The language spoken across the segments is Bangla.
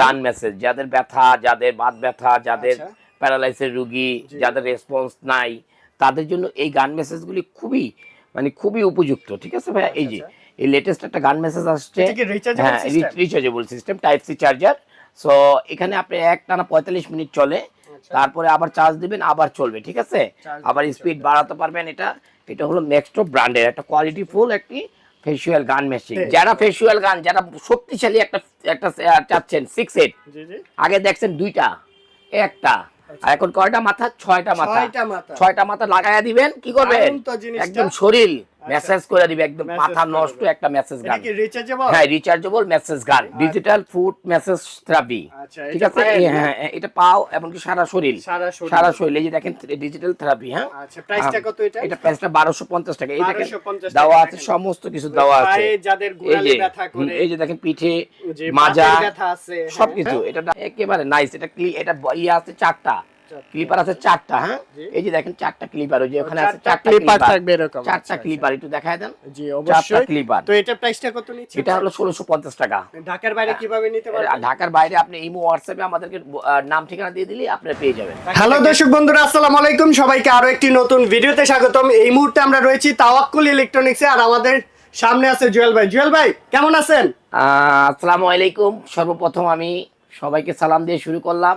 টান মেসেজ যাদের ব্যথা যাদের বাত ব্যথা যাদের আচ্ছা। প্যারালাইসের রুগী যাদের রেসপন্স নাই তাদের জন্য এই গান মেসেজগুলি খুবই মানে খুবই উপযুক্ত ঠিক আছে ভাইয়া? এই যে আচ্ছা। এই লেটেস্ট একটা গান মেসেজ আসছে। হ্যাঁ rechargeable system type C charger so এখানে আপনি এক টানা পঁয়তাল্লিশ মিনিট চলে আচ্ছা। তারপরে আবার চার্জ দিবেন আবার চলবে ঠিক আছে? আবার স্পিড বাড়াতে পারবেন এটা। এটা হলো নেক্সটো ব্র্যান্ডের একটা কোয়ালিটি ফুল একটি ফেসিয়াল গান মেশিন যারা ফেসিয়াল গান যারা শক্তিশালী একটা একটা চাচ্ছেন সিক্স এইট জি আগে দেখছেন দুইটা একটা। আর এখন কয়টা মাথা? ছয়টা মাথা। ছয়টা মাথা। লাগাইয়া দিবেন কি করবেন। একদম শরীর। মেসেজ করে দিবে একদম মাথা নষ্ট একটা মেসেজ গান। হ্যাঁ rechargeable massage gun. Digital foot massage therapy আচ্ছা, ঠিক আছে? হ্যাঁ হ্যাঁ, এটা পাও এমনকি সারা শরীর। সারা শরীর। এই যে দেখেন ডিজিটাল থেরাপি হ্যাঁ? আচ্ছা প্রাইসটা কত এটা? এটা প্রাইসটা বারোশো পঞ্চাশ টাকা। এই দেখেন 1250 দেওয়া আছে সমস্ত কিছু দেওয়া আছে। এই যে ব্যথা করে এই যে দেখেন পিঠে মাজা বাতের ব্যথা আছে হ্যাঁ, সবকিছু। এটা একেবারে নাইস এটা ক্লি এটা ইয়ে আছে চারটা। ক্লিপার আছে চারটা হ্যাঁ? এই যে দেখেন চারটা ক্লিপার ওই যে ওখানে আছে চারটা ক্লিপার থাকবে এরকম। চারটা আচ্ছা, ক্লিপার একটু দেখায় দেন। জি চারটা অবশ্যই। ক্লিপার তো এটা প্রাইসটা কত নিচ্ছে এটা হলো ষোলোশো পঞ্চাশ টাকা। ঢাকার বাইরে কীভাবে নিতে পারবেন? ঢাকার বাইরে আপনি ইমো হোয়াটসঅ্যাপে আমাদেরকে নাম ঠিকানা দিয়ে দিলে আপনি পেয়ে যাবেন। হ্যালো দর্শক বন্ধুরা আসসালামু আলাইকুম। সবাইকে আরও একটি নতুন ভিডিওতে স্বাগতম। এই মুহূর্তে আমরা রয়েছি তাওয়াক্কুল ইলেকট্রনিক্সে আর আমাদের সামনে আছে জুয়েল ভাই। জুয়েল ভাই কেমন আছেন? আসসালামু আলাইকুম। সর্বপ্রথম আমি সবাইকে সালাম দিয়ে শুরু করলাম।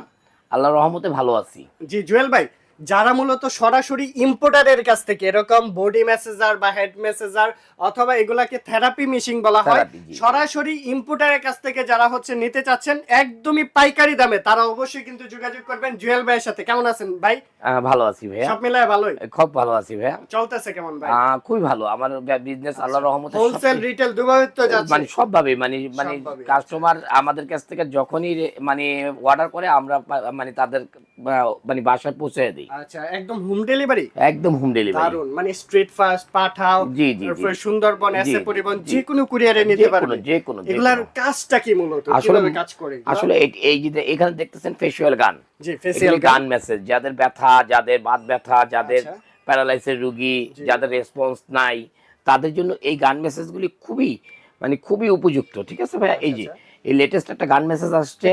আল্লাহর রহমতে ভালো আছি। জি জুয়েল ভাই যারা মূলত সরাসরি ইম্পোর্টারের কাছ থেকে এরকম বডি মেসেজার বা হেড মেসেজার অথবা এগুলাকে থেরাপি মেশিন বলা হয় সরাসরি ইম্পোর্টারের কাছ থেকে যারা হচ্ছে নিতে চাচ্ছেন একদমই পাইকারি দামে তারা অবশ্যই কিন্তু যোগাযোগ করবেন জুয়েল ভাইয়ের সাথে। কেমন আছেন ভাই? ভালো আছি ভাইয়া। সব মিলায় ভালোই? খুব ভালো আছি ভাইয়া। চলতেছে কেমন ভাই? খুবই ভালো। আমার বিজনেস আল্লাহর রহমতে হোলসেল রিটেল দুভাবে তো যাচ্ছে। মানে সবভাবে মানে মানে কাস্টমার আমাদের কাছ থেকে যখনই মানে অর্ডার করে আমরা মানে তাদের মানে বাসায় পৌঁছে দিই। আচ্ছা একদম হোম ডেলিভারি একদম হোম ডেলিভারি দারুণ মানে স্ট্রিট ফাস্ট পাঠাও জি, জি। তারপরে সুন্দরবন এসে পরিবহন যে কোনো কুরিয়ারে নিতে পারবে। যে কোনো এগুলার কাজটা কি মূলত? আসলে কাজ করে আসলে এই- যে এখানে দেখতেছেন ফেসিয়াল গান জি ফেসিয়াল গান মেসেজ যাদের ব্যথা যাদের বাত ব্যথা যাদের আচ্ছা। প্যারালাইসের রুগী যাদের রেসপন্স নাই তাদের জন্য এই গান মেসেজগুলি খুবই মানে খুবই উপযুক্ত ঠিক আছে ভাইয়া? এই যে আচ্ছা, এই লেটেস্ট একটা গান মেসেজ আসছে?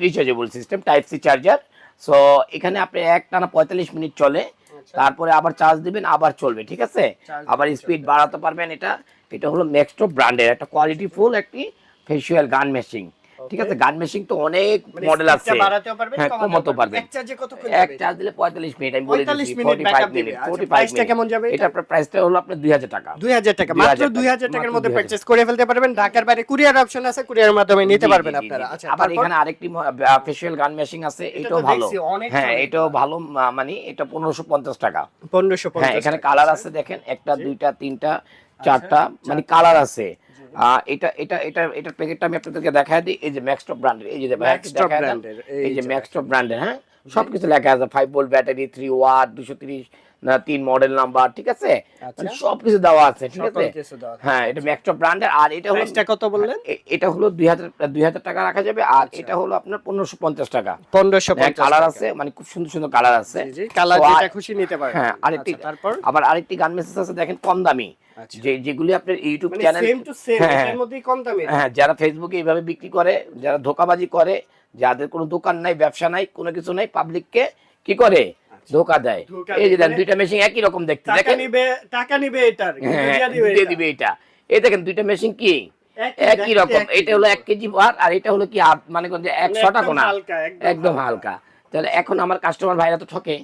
Rechargeable system type C charger so এখানে আপনি এক টানা পঁয়তাল্লিশ মিনিট চলে। আচ্ছা। তারপরে আবার চার্জ দিবেন আবার চলবে ঠিক আছে? আবার স্পিড বাড়াতে পারবেন এটা। এটা হলো ম্যাক্সটো ব্র্যান্ডের একটা কোয়ালিটি ফুল একটি ফেসিয়াল গান মেশিং ঠিক আছে গান মেশিং তো অনেক মানে মডেল আছে। বাড়াতেও পারবেন, হ্যাঁ কমাতেও এক চার্জে দিলে পঁয়তাল্লিশ মিনিট আমি বলে দিচ্ছি minute forty backup five minute আচ্ছা, ফোর্টি price কেমন যাবে এটা? আপনার প্রাইসটা হলো আপনার দুই হাজার টাকা। দুই হাজার টাকা মাত্র দুই হাজার টাকার মধ্যে 2000 পারচেস করে ফেলতে পারবেন। ঢাকার বাইরে কুরিয়ার অপশন আছে কুরিয়ার মাধ্যমে নিতে পারবেন আপনারা। আচ্ছা আবার এখানে আরেকটি ফেসিয়াল গান মেশিং আছে এটাও ভালো। হ্যাঁ এটাও ভালো মানে এটা পনেরোশো পঞ্চাশ টাকা। পনেরোশো হ্যাঁ এখানে কালার আছে দেখেন একটা দুইটা তিনটা চারটা মানে কালার আছে। এটা এটা এটা এটার প্যাকেটটা আমি আপনাদেরকে দেখাই দিই। এই যে ম্যাক্সটপ ব্র্যান্ডের এই যে ম্যাক্সটপ দেখায় এর, এই যে। ম্যাক্সটপ ব্র্যান্ডের হ্যাঁ? সবকিছু লেখা আছে five volt battery three watt দুশো তিরিশ তিন মডেল নাম্বার ঠিক আছে? আচ্ছা। মানে সবকিছু দেওয়া আছে ঠিক আছে। হ্যাঁ এটা ম্যাক্সটপ ব্র্যান্ডের আর এটা হলো কত বললেন? এটা হলো দুই হাজার দুই হাজার টাকা রাখা যাবে আর এটা হলো আপনার পনেরোশো পঞ্চাশ টাকা। পনেরোশো কালার আছে মানে খুব সুন্দর সুন্দর কালার আছে। কালার যেটা খুশি নিতে পারবেন। হ্যাঁ আরেকটি আচ্ছা, তারপর? আবার আরেকটি গান মেসেজ আছে দেখেন কম দামি। আচ্ছা। যে যেগুলি আপনার ইউটিউব মানে চ্যানেল সেম টু সেম এর মধ্যেই কম দামে। হ্যাঁ যারা ফেসবুকে এইভাবে বিক্রি করে যারা ধোকাবাজি করে যাদের কোনো দোকান নাই ব্যবসা নাই কোনো কিছু নাই পাবলিককে কি করে? ধোকা দেয়। এই যে দেন মানে দুইটা মেশিন একই রকম দেখতে। দেখেন? নিবে টাকা নিবে এটার হ্যাঁ দিয়ে দিবে এটা। এই দেখেন দুইটা মেশিন কি? একই, রকম। এটা হলো এক কেজি ভার আর এটা হলো কি মানে কোন যে একশো একদম টাকা না একদম একদম হালকা। তাহলে এখন আমার কাস্টমার ভাইরা তো ঠকে।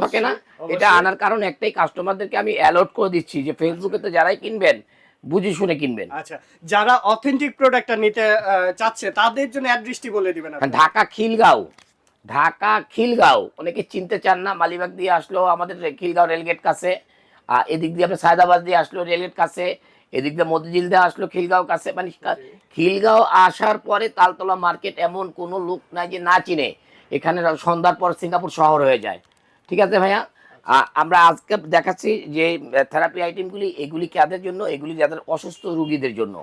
ঠকে না? এটা আনার কারণ একটাই কাস্টমারদেরকে আমি অ্যালার্ট করে দিচ্ছি যে ফেসবুকে তো যারাই কিনবেন বুঝে শুনে কিনবেন। আচ্ছা যারা অথেন্টিক প্রোডাক্টটা নিতে চাচ্ছে তাদের জন্য অ্যাড্রেসটি বলে দিবেন। ঢাকা খিলগাঁও ঢাকা খিলগাঁও। অনেকে চিনতে চান না মালিবাগ দিয়ে আসলো আমাদের খিলগাঁও রেলগেট কাছে। আর এদিক দিয়ে আপনার সায়দাবাদ দিয়ে আসলো রেলগেট কাছে। এদিক দিয়ে মতিঝিল দিয়ে আসলো খিলগাঁও কাছে। মানে খিলগাঁও আসার পরে তালতলা মার্কেট এমন কোনো লোক নাই যে না চিনে। এখানে সন্ধ্যার পর সিঙ্গাপুর শহর হয়ে যায়। ঠিক আছে ভাইয়া? আমরা আজকে দেখাচ্ছি যে থেরাপি আইটেমগুলি এগুলি কাদের জন্য? এগুলি যাদের অসুস্থ রুগীদের জন্য।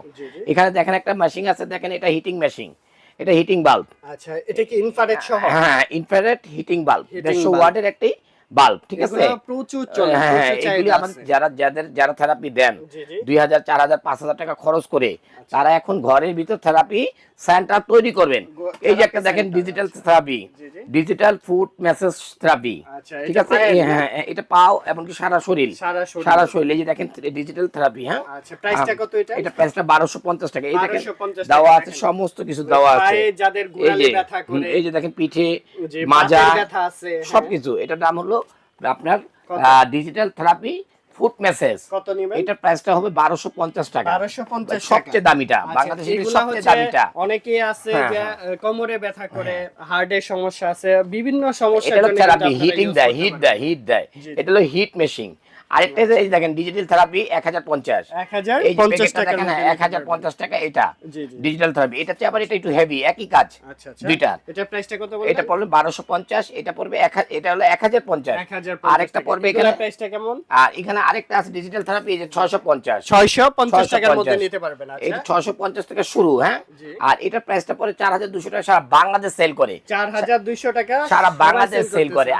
এখানে দেখেন একটা মেশিন আছে দেখেন এটা হিটিং মেশিন এটা হিটিং বাল্ব আচ্ছা এটা কি ইনফ্রারেড সহ? হ্যাঁ ইনফ্রারেড হিটিং বাল্ব Heating দেড়শো bulb। ওয়াটের একটি বাল্ব ঠিক আছে প্রচুর চলে হ্যাঁ হ্যাঁ এগুলি আমাদের যারা যাদের যারা থেরাপি দেন। দুই হাজার চার হাজার পাঁচ হাজার টাকা খরচ করে আচ্ছা। তারা এখন ঘরের ভিতর থেরাপি সেন্টার তৈরি করবেন এই যে একটা দেখেন ডিজিটাল। থেরাপি জি, জি। ডিজিটাল ফুড মেসেজ থেরাপি আচ্ছা, ঠিক আছে? হ্যাঁ এটা পাও এমনকি সারা শরীর সারা শরীর। সারা শরীর এই যে দেখেন ডিজিটাল থেরাপি হ্যাঁ আচ্ছা, প্রাইসটা কত এটা? এটা প্রাইসটা বারোশো পঞ্চাশ টাকা এই দেখেন দেওয়া আছে সমস্ত কিছু দেওয়া আছে যাদের এই যে ব্যথা হুম, করে, এই যে দেখেন পিঠে মাজা বাতের ব্যথা আছে, হ্যাঁ। সবকিছু এটার দাম হলো আপনার ডিজিটাল থেরাপি ফুড মেসেজ কত নেবেন? এটার প্রাইসটা হবে বারোশো পঞ্চাশ টাকা। 1250 টাকা। সবচেয়ে দামিটা আচ্ছা, বাংলাদেশের সবচেয়ে দামিটা। অনেকেই আছে হ্যাঁ, যে হ্যাঁ। কোমরে ব্যথা করে হার্টের সমস্যা আছে বিভিন্ন সমস্যা এটা থেরাপি হিটিং দেয় হিট দেয় হিট দেয়। এটা হলো হিট মেশিন আরেকটা এই দেখেন ডিজিটাল থেরাপি এক হাজার পঞ্চাশ। এই দেখেন এক হাজার পঞ্চাশ টাকা এটা। ডিজিটাল থেরাপি এটা আবার এটা একটু হেভি একই কাজ। আচ্ছা আচ্ছা। দুইটা। এটা প্রাইসটা কত এটা পড়বে বারোশো পঞ্চাশ এটা পড়বে এক এটা হলো এক হাজার পঞ্চাশ। আরেকটা পড়বে এখানে প্রাইসটা কেমন? আর এখানে আরেকটা আছে ডিজিটাল থেরাপি এই যে ছয়শো পঞ্চাশ। 650 টাকার মধ্যে নিতে পারবেন এটা আচ্ছা ছয়শো পঞ্চাশ থেকে শুরু হ্যাঁ? আর এটার প্রাইসটা পরে চার হাজার দুশো টাকা সারা বাংলাদেশ সেল করে। 4200 টাকা সারা বাংলাদেশ সেল করে।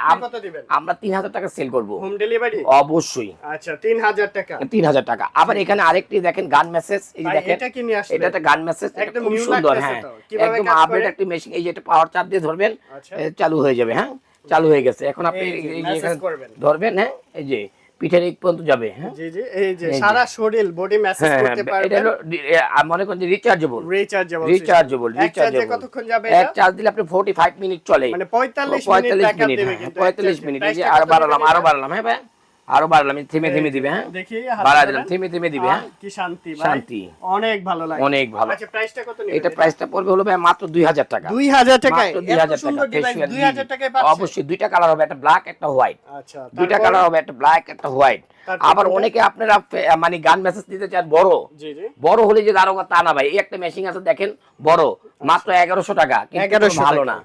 আমরা তিন হাজার টাকা সেল করব। হোম ডেলিভারি অবশ্যই। আচ্ছা 3000 টাকা। তিন হাজার টাকা। আবার এখানে আরেকটি দেখেন গান মেসেজ এই দেখেন এটা কি নিয়ে? এটা একটা গান মেসেজ একদম সুন্দর হ্যাঁ। একদম আপডেট? একটা মেশিন এই যে এটা পাওয়ার চাপ দিয়ে ধরবেন আচ্ছা। চালু হয়ে যাবে হ্যাঁ? চালু হয়ে গেছে। এখন আপনি। ধরবেন হ্যাঁ? এই যে পিঠের এই পর্যন্ত যাবে হ্যাঁ? জি জি এই যে সারা শরীর বডি মেসেজ হ্যাঁ করতে হ্যাঁ, এটা হলো মনে করেন যে রিচার্জেবল রিচার্জেবল রিচার্জেবল রিচার্জেবল কতক্ষণ যাবে এক চার্জ দিলে আপনি 45 মিনিট চলে। মানে 45 মিনিট 45 মিনিট হ্যাঁ, কিন্তু 45 মিনিট এই যে আরও বাড়ালাম আরও বাড়ালাম হ্যাঁ ভাই? আরও বাড়ালাম এই থেমে থেমে দিবে হ্যাঁ? বাড়া দিলাম থেমে থেমে দিবে হ্যাঁ? কি শান্তি ভাই? শান্তি। অনেক ভালো লাগে। অনেক ভালো। আচ্ছা প্রাইসটা কত নেবেন? এটা প্রাইসটা পড়বে হলো ভাই মাত্র 2000 টাকা। 2000 টাকায়? মাত্র 2000 টাকা ডিভাইস facial, 2000 টাকায় পাচ্ছেন? অবশ্যই দুইটা কালার হবে একটা ব্ল্যাক একটা হোয়াইট আচ্ছা দুইটা কালার হবে একটা ব্ল্যাক একটা হোয়াইট আবার অনেকে আপনারা মানে গান মেসেজ দিতে চান বড়। জি জি। বড় হলে যে দারোগা তা না ভাই এই একটা মেশিন আছে দেখেন বড়। মাত্র এগারোশো টাকা কিন্তু ভালো না।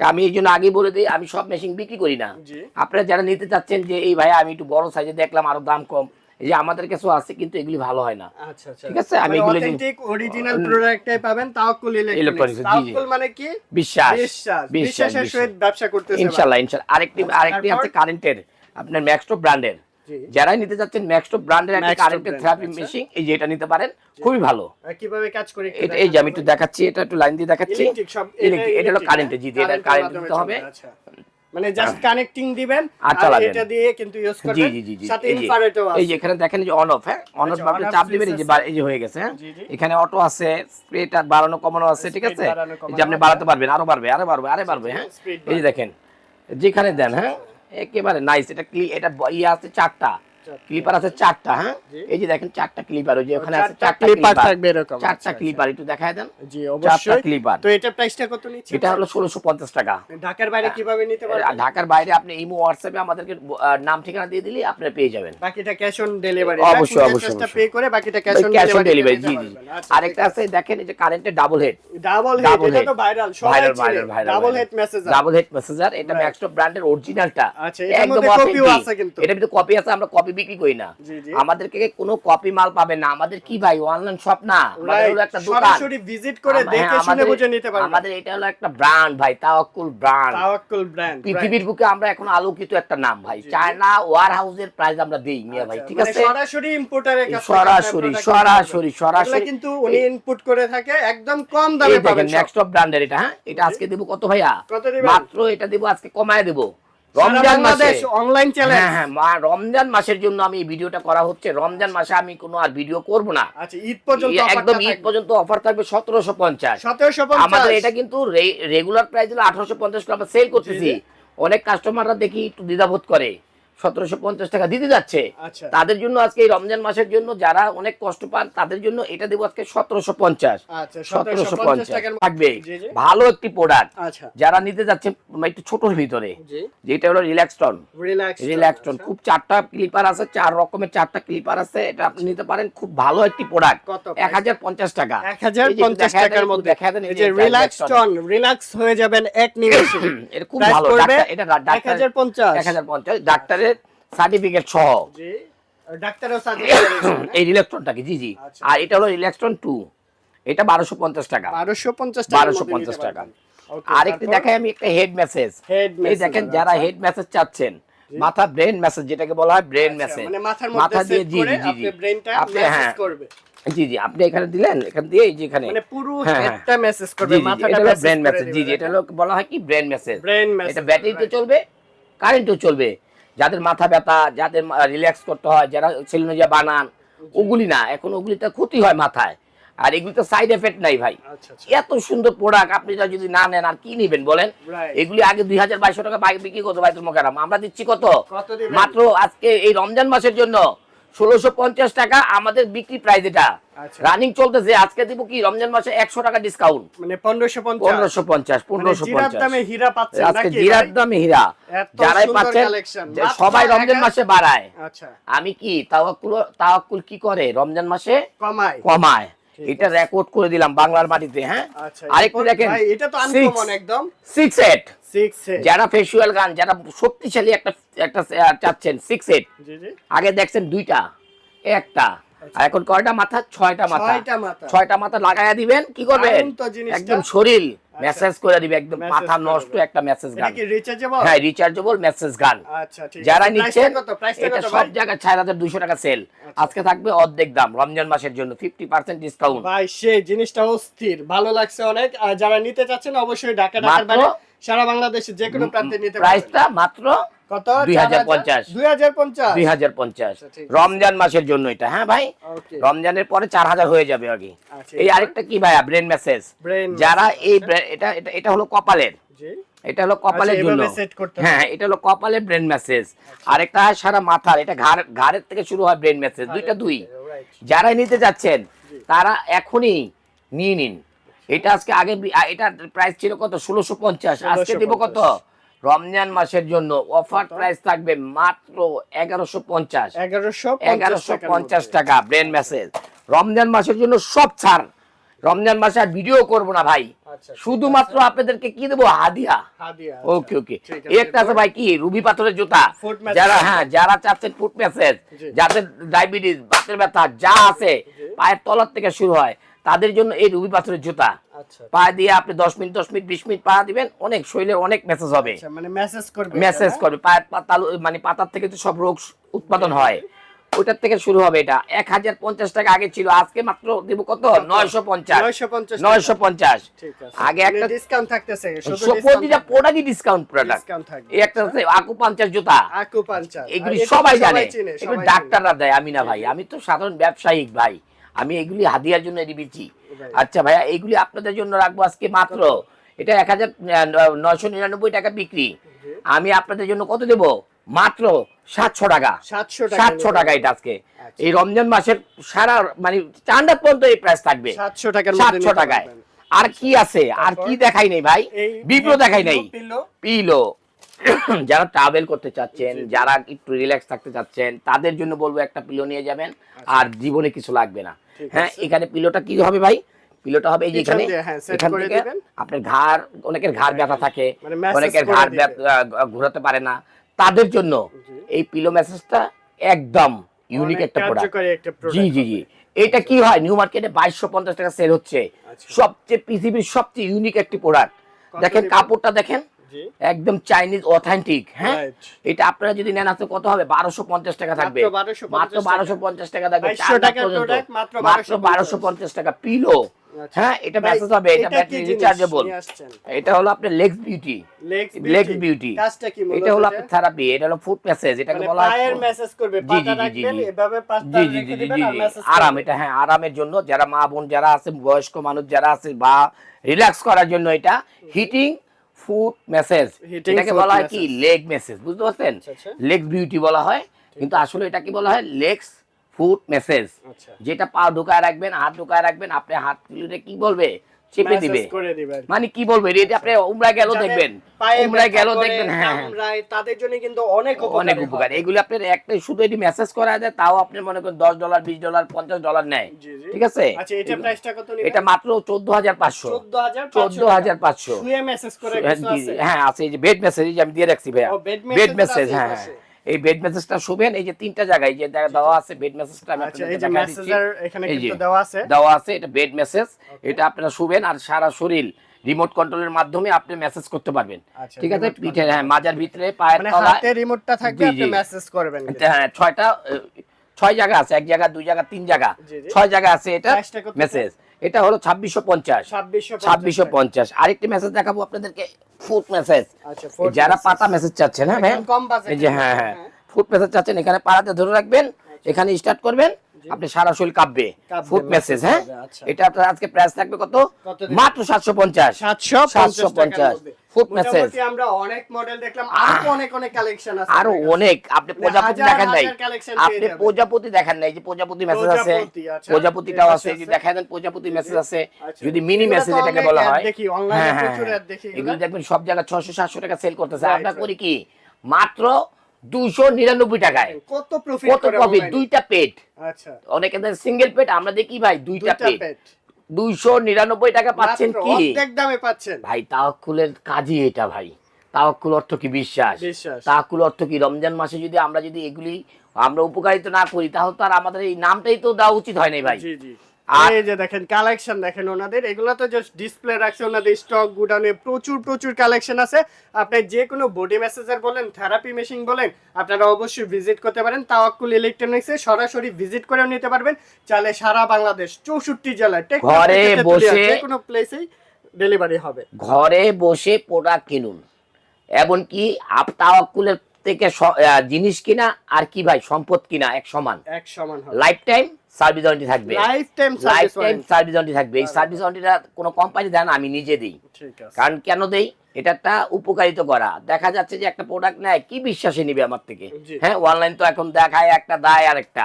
আমি এই জন্য আগে বলে দিই আমি সব মেশিন বিক্রি করি না। আপনারা যারা নিতে চাচ্ছেন যে এই ভাই আমি একটু বড় সাইজে দেখলাম আরও দাম কম। এই যে আমাদের কাছেও আছে কিন্তু এগুলি ভালো হয় না। আচ্ছা আচ্ছা। ঠিক আছে, আমি এগুলো যে- অথেন্টিক অরিজিনাল প্রোডাক্টটাই পাবেন তাওয়াক্কুল Electronics, ইলেকট্রনিক্স। তাওয়াক্কুল মানে কি? বিশ্বাস বিশ্বাস। বিশ্বাস বিশ্বাসের সহিত ব্যবসা করতেছে ইনশাআল্লাহ ইনশাআল্লাহ আরেকটি আচ্ছা, আরেকটি আছে? কারেন্টের আপনার ম্যাক্সটপ ব্র্যান্ডের। যারাই নিতে যাচ্ছেন ম্যাক্সটপ ব্র্যান্ডের একটা কারেন্টের থেরাপি আচ্ছা। মেশিন এই যে এটা নিতে পারেন খুবই ভালো। কীভাবে কাজ করে এটা এই যে আমি একটু দেখাচ্ছি এটা একটু লাইন দিয়ে দেখাচ্ছি। এটা হলো কারেন্টে জি এটা কারেন্ট দিতে হবে। আচ্ছা। মানে জাস্ট কানেক্টিং দিবেন আর এটা দিয়ে কিন্তু ইউজ করবেন জি জি জি সাথে ইনফ্রারেডও এই যে এখানে দেখেন যে অন অফ হ্যাঁ অন অফ আচ্ছা, চাপ দিবেন এই যে এই যে হয়ে গেছে হ্যাঁ। এখানে অটো আছে স্প্রেটা বাড়ানো কমানো আছে ঠিক আছে? এই যে আপনি বাড়াতে পারবেন আরও বাড়বে আরও বাড়বে আরও বাড়বে হ্যাঁ? এই যে দেখেন যেখানে দেন হ্যাঁ? একেবারে নাইস এটা ক্লি এটা ইয়ে আছে চারটা। ক্লিপার আছে চারটা হ্যাঁ? এই যে দেখেন চারটা ক্লিপার ওই যে ওখানে আছে চারটা ক্লিপার থাকবে এরকম, চারটা আচ্ছা, ক্লিপার একটু দেখায় দেন। জি চারটা ক্লিপার তো এটা প্রাইসটা কত নিচ্ছে এটা হলো ষোলোশো পঞ্চাশ টাকা। ঢাকার বাইরে কীভাবে নিতে পারবেন? ঢাকার বাইরে আপনি ইমো হোয়াটসঅ্যাপে আমাদেরকে নাম ঠিকানা দিয়ে দিলে আপনি পেয়ে যাবেন। বাকিটা ক্যাশ অন ডেলিভারি অবশ্যই, অবশ্যই, পে করে বাকিটা cash on cash on delivery জি জি আরেকটা আছে দেখেন এই যে ডাবল হেড ডাবল হেড এটা. তো ভাইরাল সবাই viral double head massage double head massager এটা. ম্যাক্সটপ ব্র্যান্ডের অরিজিনালটা আচ্ছা, মধ্যে copy আছে কিন্তু। এটা কিন্তু কপি আছে আমরা কপি বিক্রি করি না। আমাদেরকে কোনো কপি মাল পাবেন না। আমাদের কি ভাই? অনলাইন শপ না। আমাদের একটা দোকান। সরাসরি ভিজিট করে দেখে হ্যাঁ, শুনে বুঝে নিতে পারবেন আমাদের এটা হলো একটা ব্র্যান্ড ভাই তাওয়াক্কুল ব্র্যান্ড তাওয়াক্কুল ব্র্যান্ড পৃথিবীর বুকে আমরা এখন আলোকিত একটা নাম ভাই। চায়না ওয়ার হাউসের প্রাইস আমরা দেই মিয়া ভাই ঠিক আছে? মানে সরাসরি ইম্পোর্টারের কাছে সরাসরি সরাসরি সরাসরি। কিন্তু উনি ইনপুট করে থাকে একদম কম দামে পাবেন নেক্সট অফ ব্র্যান্ডের এটা হ্যাঁ? এটা আজকে দেবো কত ভাইয়া? মাত্র এটা দেবো আজকে কমায় দেবো। রমজান মাসে। অনলাইন চ্যানেল হ্যাঁ হ্যাঁ মা রমজান মাসের জন্য আমি এই ভিডিওটা করা হচ্ছে। রমজান মাসে আমি কোনো আর ভিডিও করব না। আচ্ছা ঈদ পর্যন্ত একদম ঈদ পর্যন্ত অফার থাকবে সতেরোশো পঞ্চাশ। সতেরোশো আমাদের এটা কিন্তু রেগুলার প্রাইস হলো আঠারোশো পঞ্চাশ টাকা আমরা সেল করতেছি। অনেক কাস্টমাররা দেখি একটু দ্বিধাবোধ করে। সতেরোশো পঞ্চাশ টাকা দিতে যাচ্ছে। আচ্ছা। তাদের জন্য আজকে এই রমজান মাসের জন্য যারা অনেক কষ্ট পান তাদের জন্য এটা দেবো আজকে সতেরোশো পঞ্চাশ। আচ্ছা সতেরোশো পঞ্চাশ থাকবে। ভালো একটি প্রোডাক্ট আচ্ছা। যারা নিতে যাচ্ছে একটু ছোটর ভিতরে। যেটা হলো রিল্যাক্সটন রিল্যাক্সটন খুব চারটা ক্লিপার আছে চার রকমের চারটা ক্লিপার আছে। এটা আপনি নিতে পারেন খুব ভালো একটি প্রোডাক্ট এক হাজার পঞ্চাশ টাকা। এক হাজার পঞ্চাশ টাকার মধ্যে। যে রিল্যাক্স হয়ে যাবেন এক নিমেষে। এটা খুব ভালো। এটা ডাক্তার- এক হাজার পঞ্চাশ। এক হাজার পঞ্চাশ। ডাক্তারের সার্টিফিকেট সহ। এই রিল্যাক্সটনটাকে জি জি। আচ্ছা। আর এটা হলো রিল্যাক্সটন টু এটা বারোশো পঞ্চাশ টাকা। বারোশো পঞ্চাশ বারোশো পঞ্চাশ টাকা। আরেকটি দেখাই আমি একটা হেড মেসেজ এই দেখেন যারা আচ্ছা। হেড মেসেজ চাচ্ছেন মাথা ব্রেন মেসেজ যেটাকে বলা হয় ব্রেন আচ্ছা, মেসেজ মানে মধ্যে দিয়ে জি জি জি আপনি হ্যাঁ। জি জি আপনি এখানে দিলেন এখান দিয়ে এই যে এখানে। মানে পুরো হ্যাঁ, হ্যাঁ। হেডটা মেসেজ করবে মাথাটা ব্রেন মেসেজ জি জি এটা হলো বলা হয় কি? ব্রেন মেসেজ ব্রেন মেসেজ এটা ব্যাটারিতে চলবে কারেন্টও চলবে। যাদের মাথা ব্যথা যাদের রিল্যাক্স করতে হয় যারা সেলুনোজা বানান ওগুলি না এখন ওগুলিতে ক্ষতি হয় মাথায়। আর এগুলিতে সাইড এফেক্ট নাই ভাই। আচ্ছা আচ্ছা। এত সুন্দর প্রোডাক্ট আপনি যদি না নেন আর কি নেবেন বলেন? এগুলি আগে দুই হাজার বাইশশো টাকা বিক্রি করতো ভাই তোমাকে আমরা দিচ্ছি কত? মাত্র আজকে এই রমজান মাসের জন্য। ষোলোশো পঞ্চাশ টাকা আমাদের বিক্রি প্রাইস এটা। আচ্ছা। রানিং চলতেছে আজকে দিব কি রমজান মাসে একশো টাকা ডিসকাউন্ট মানে 1550 পনেরোশো পঞ্চাশ মানে পনেরোশো জিরার পঞ্চাশ। দামে হীরা পাচ্ছেন আজকে নাকি? জিরার দামে হীরা। যারাই পাচ্ছেন সবাই রমজান মাসে বাড়ায়। আচ্ছা। আমি কি তাওয়াক্কুল তাওয়াক্কুল কি করে? রমজান মাসে কমায়। কমায়। এটা রেকর্ড করে দিলাম বাংলার মাটিতে হ্যাঁ? আচ্ছা আরেকটু দেখেন এটা তো আনকমন একদম। সিক্স এইট 6 যারা ফেসিয়াল গান যারা শক্তিশালী একটা একটা চাচ্ছেন সিক্স এইট আগে দেখছেন দুইটা একটা। আর এখন কয়টা মাথা? ছয়টা মাথা। ছয়টা মাথা। লাগাইয়া দিবেন কি করবেন। একদম শরীর মেসেজ করে দিবে একদম মাথা নষ্ট একটা মেসেজ গান। হ্যাঁ রিচার্জেবল মেসেজ গান। আচ্ছা যারা নিচ্ছেন এটা সব জায়গায় হাজার দুইশো টাকা সেল আজকে থাকবে অর্ধেক দাম রমজান মাসের জন্য ফিফটি পার্সেন্ট ডিসকাউন্ট ভাই সেই জিনিসটা অস্থির। ভালো লাগছে অনেক। আর যারা নিতে চাচ্ছেন অবশ্যই ঢাকা ঢাকার বাইরে সারা বাংলাদেশে যে কোনো প্রান্তে নিতে প্রাইসটা মাত্র কত? 2050 2050 দুই হাজার পঞ্চাশ? আচ্ছা, ঠিক আছে। রমজান মাসের জন্য এটা হ্যাঁ ভাই? রমজানের পরে চার হাজার হয়ে যাবে আগে। আচ্ছা, এই আরেকটা কি ভাইয়া? ব্রেন মেসেজ যারা এই এটা এটা এটা হলো কপালের। জি। এটা হলো কপালের আচ্ছা, জন্য। করতে হ্যাঁ এটা হলো কপালের ব্রেন মেসেজ আরেকটা হয় সারা মাথার এটা ঘাড় ঘাড়ের থেকে শুরু হয় ব্রেন মেসেজ দুইটা দুই। যারা নিতে যাচ্ছেন তারা এখনই নিয়ে নিন। এটা আজকে আগে এটার প্রাইস ছিল কত? ষোলোশো পঞ্চাশ। আজকে দিব কত? রমজান মাসের জন্য অফার প্রাইস থাকবে মাত্র এগারোশো পঞ্চাশ। 1150 এগারোশো পঞ্চাশ টাকা ব্রেন মেসেজ রমজান মাসের জন্য সব ছাড়। রমজান মাসে আর ভিডিও করব না ভাই। আচ্ছা, শুধুমাত্র আপনাদেরকে কি দেবো? হাদিয়া। ওকে ওকে আছে, এই একটা আছে ভাই কি? রুবি পাথরের জুতা। যারা হ্যাঁ যারা চাচ্ছেন ফুট মেসেজ যাদের ডায়াবেটিস বাতের ব্যথা যা আছে পায়ের তলার থেকে শুরু হয়। তাদের জন্য এই রুবি পাথরের জুতা। আচ্ছা। পা দিয়ে আপনি দশ মিনিট দশ মিনিট বিশ মিনিট পা দিবেন অনেক শরীরের অনেক মেসেজ হবে। আচ্ছা মানে মেসেজ করবে মেসেজ করবে। মানে পাতার থেকে তো সব রোগ উৎপাদন হয়। ওইটার থেকে শুরু হবে এটা। এক হাজার পঞ্চাশ টাকা আগে ছিল আজকে মাত্র দেবো কত? নয়শো পঞ্চাশ। নয়শো পঞ্চাশ আগে একটা ডিসকাউন্ট থাকতেছে শুধু প্রতিটা প্রোডাক্টই ডিসকাউন্ট প্রোডাক্ট এই একটা আছে আকু পাঞ্চার জুতা। আকু এগুলি সবাই জানে। এগুলি ডাক্তাররা দেয় আমি না ভাই। আমি তো সাধারণ ব্যবসায়িক ভাই। আমি এগুলি হাদিয়ার জন্য দিচ্ছি আচ্ছা ভাইয়া এইগুলি আপনাদের জন্য রাখব আজকে মাত্র। এটা এক হাজার নয়শো নিরানব্বই টাকা বিক্রি। আমি আপনাদের জন্য কত দেব? মাত্র সাতশো টাকা। 700 টাকা সাতশো টাকা এটা আজকে। আচ্ছা। এই রমজান মাসের সারা মানে চান্ডা পর্যন্ত এই প্রাইস থাকবে। 700 টাকার মধ্যে সাতশো টাকায়। আর কি আছে? আর কি দেখাই নেই ভাই? বিপ্র দেখাই নাই। পিলো। যারা ট্রাভেল করতে চাচ্ছেন যারা একটু রিল্যাক্স থাকতে চাচ্ছেন তাদের জন্য বলব একটা পিলো নিয়ে যাবেন আর জীবনে কিছু লাগবে না। আচ্ছা। হ্যাঁ এখানে পিলোটা কি হবে ভাই? পিলোটা হবে এই যে এখানে। দিয়ে, হ্যাঁ, এখান থেকে আপনার ঘাড় অনেকের ঘাড় ব্যথা থাকে মানে অনেকের করে ঘাড় ব্যথা, ঘোরাতে পারে না। তাদের জন্য এই পিলো মেসেজটা একদম ইউনিক একটা প্রোডাক্ট জি জি জি। এটা কি হয়? নিউ মার্কেটে বাইশশো পঞ্চাশ টাকা সেল হচ্ছে। আচ্ছা। সবচেয়ে পৃথিবীর সবচেয়ে ইউনিক একটি প্রোডাক্ট দেখেন কাপড়টা দেখেন। একদম চাইনিজ অথেন্টিক হ্যাঁ? এটা আপনারা যদি নেন আছে কত হবে? বারোশো পঞ্চাশ টাকা থাকবে। মাত্র বারোশো পঞ্চাশ টাকা। থাকবে 2200 চার লাখ টাকার পর্যন্ত। product, মাত্র মাত্র 1250 বারোশো পঞ্চাশ টাকা পিলো আচ্ছা। হ্যাঁ? এটা মেসেজ হবে এটা ব্যাটারি রিচার্জেবল এটা হলো আপনার লেগস বিউটি লেগস বিউটি কাজটা কি এটা হলো আপনার থেরাপি এটা হলো ফুড মেসেজ এটাকে মানে বলা হয় পায়ের মেসেজ করবে জি, জি, জি, জি, রাখবেন। এভাবে পাটা জি জি রেখে জি জি দিবেন জি আর মেসেজ আরাম এটা হ্যাঁ আরামের জন্য যারা মা বোন যারা আছে বয়স্ক মানুষ যারা আছে বা রিল্যাক্স করার জন্য এটা হিটিং ফুড মেসেজ এটাকে বলা হয় কি? লেগ মেসেজ বুঝতে পারছেন? আচ্ছা, আচ্ছা। লেগ বিউটি বলা হয় কিন্তু আসলে এটা কি বলা হয় লেগস ফুট মেসেজ আচ্ছা। যেটা পা ঢুকায় রাখবেন হাত ঢুকায় রাখবেন আপনি হাত কি বলবে? চেপে দিবে। মানে কি বলবে এটা আপনি উমরা গেল দেখবেন। উমরা গেল দেখবেন হ্যাঁ হ্যাঁ। তাদের জন্য কিন্তু অনেক অনেক উপকার। এগুলো আপনার একটা শুধু এটি মেসেজ করা যায় তাও আপনি মনে করেন দশ ডলার বিশ ডলার পঞ্চাশ ডলার নেয়। ঠিক আছে? আচ্ছা এটা প্রাইসটা কত এটা মাত্র চোদ্দ হাজার পাঁচশো। 14500 চোদ্দ হাজার পাঁচশো। শুয়ে মেসেজ করে হ্যাঁ, আছে? হ্যাঁ এই যে বেড মেসেজ আমি দিয়ে রাখছি ভাইয়া। বেড মেসেজ আছে হ্যাঁ এই বেড মেসেজটা শুবেন এই যে তিনটা জায়গায় যে দেওয়া আছে বেড মেসেজটা আমি আচ্ছা কিন্তু দেওয়া আছে। দেওয়া আছে এটা বেড মেসেজ এটা আপনারা শুবেন আর সারা শরীর রিমোট কন্ট্রোলের মাধ্যমে আপনি মেসেজ করতে পারবেন। আচ্ছা, ঠিক আছে? পিঠে হ্যাঁ মাজার ভিতরে পায়ের মানে তলায়। হাতে রিমোটটা থাকবে আপনি মেসেজ করবেন হ্যাঁ ছয়টা ছয় জায়গা আছে এক জায়গা দুই জায়গা তিন জায়গা। ছয় জায়গা আছে এটা? মেসেজ এটা হলো ছাব্বিশশো পঞ্চাশ। ছাব্বিশশো পঞ্চাশ আরেকটি মেসেজ দেখাবো আপনাদেরকে ফুড মেসেজ আচ্ছা, যারা পাতা মেসেজ চাচ্ছেন হ্যাঁ যে হ্যাঁ মধ্যে, হ্যাঁ। ফুট ফুড মেসেজ চাচ্ছেন এখানে পাড়াতে ধরে রাখবেন এখানে স্টার্ট করবেন আপনি সারা শরীর কাঁপবে। কাঁপবে, ফুড মেসেজ হ্যাঁ? আচ্ছা। এটা আপনার আজকে প্রাইস থাকবে কত? মাত্র সাতশো পঞ্চাশ। সাতশো সাতশো পঞ্চাশ। 750 ফুড মেসেজ আমরা অনেক মডেল দেখলাম আরও অনেক অনেক কালেকশন আছে আরও অনেক। আপনি প্রজাপতি দেখেন নাই। আপনি প্রজাপতি দেখেন নাই যে প্রজাপতি মেসেজ আছে। আচ্ছা। প্রজাপতিটাও আছে যে প্রজাপতি মেসেজ আছে। আচ্ছা। যদি মিনি মেসেজ এটাকে বলা হয়। দেখি, এ হ্যাঁ, হ্যাঁ, প্রচুর ad দেখি এগুলো। দেখবেন সব জায়গায় ছশো সাতশো টাকা সেল করতেছে। আমরা করি কি? মাত্র দুইশো নিরানব্বই টাকায়। কত প্রফিট কত প্রফিট দুইটা পেট আচ্ছা। অনেকে সিঙ্গেল পেট আমরা দেখি ভাই দুইটা পেট দুইশো নিরানব্বই টাকা পাচ্ছেন কি? দামে পাচ্ছেন। ভাই তাওয়াক্কুলের কাজই এটা ভাই। তাওয়াক্কুল অর্থ কি বিশ্বাস। তাওয়াক্কুল অর্থ কি রমজান মাসে যদি আমরা যদি এগুলি আমরা উপকারিত না করি তাহলে তো আর আমাদের এই নামটাই তো দেওয়া উচিত হয় নাই ভাই। জি জি। আর- এই যে দেখেন কালেকশন দেখেন ওনাদের। এগুলো তো জাস্ট ডিসপ্লে রাখছে ওনাদের স্টক গুডাউনে প্রচুর প্রচুর কালেকশন আছে। আপনি যে কোনো বডি মেসেজার বলেন থেরাপি মেশিন বলেন আপনারা অবশ্যই ভিজিট করতে পারেন। তাওয়াক্কুল ইলেকট্রনিক্সে সরাসরি ভিজিট করেও নিতে পারবেন। চাইলে সারা বাংলাদেশ চৌষট্টি জেলায় ঘরে বসে- যে কোনো প্লেসেই ডেলিভারি হবে। ঘরে বসে প্রোডাক্ট কিনুন। এমনকি আপ তাওয়াক্কুলের থেকে জিনিস কিনা আর কি ভাই সম্পদ কিনা এক সমান? এক সমান লাইফ টাইম সার্ভিস ওয়ারেন্টি থাকবে। Lifetime lifetime service warranty থাকবে। এই সার্ভিস ওয়ারেন্টিটা কোনো কোম্পানি দেয় না আমি নিজে দিই। ঠিক আছে। কারণ কেন দেই? এটা একটা উপকারিত করা। দেখা যাচ্ছে যে একটা প্রোডাক্ট নেয় কি বিশ্বাসে নিবে আমার থেকে? হ্যাঁ অনলাইন তো এখন দেখায় একটা দায় আর একটা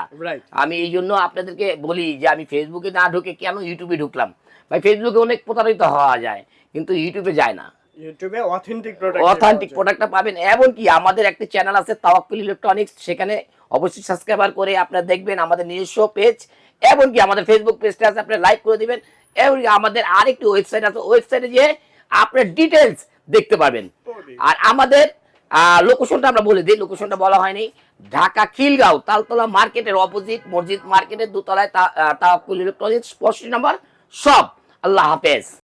আমি এই জন্য আপনাদেরকে বলি যে আমি ফেসবুকে না ঢুকে কেন ইউটিউবে ঢুকলাম? ভাই ফেসবুকে অনেক প্রতারিত হওয়া যায় কিন্তু ইউটিউবে যায় না। ইউটিউবে অথেন্টিক প্রোডাক্ট অথেন্টিক প্রোডাক্টটা পাবেন এমনকি আমাদের একটা চ্যানেল আছে তাওয়াক্কুল ইলেকট্রনিক্স সেখানে অবশ্যই সাবস্ক্রাইবার করে আপনারা দেখবেন আমাদের নিজস্ব পেজ এমনকি আমাদের ফেসবুক পেজটা আছে আপনি লাইক করে দিবেন এমনকি আমাদের আরেকটি ওয়েবসাইট আছে ওয়েবসাইটে গিয়ে আপনার ডিটেলস দেখতে পারবেন। আর আমাদের লোকেশনটা আমরা বলে দিই লোকেশনটা বলা হয়নি ঢাকা খিলগাঁও তালতলা মার্কেটের অপোজিট মসজিদ মার্কেটের দোতলায় তাওয়াক্কুল ইলেকট্রনিক্স পঁয়ষট্টি নম্বর সব আল্লাহ হাফেজ।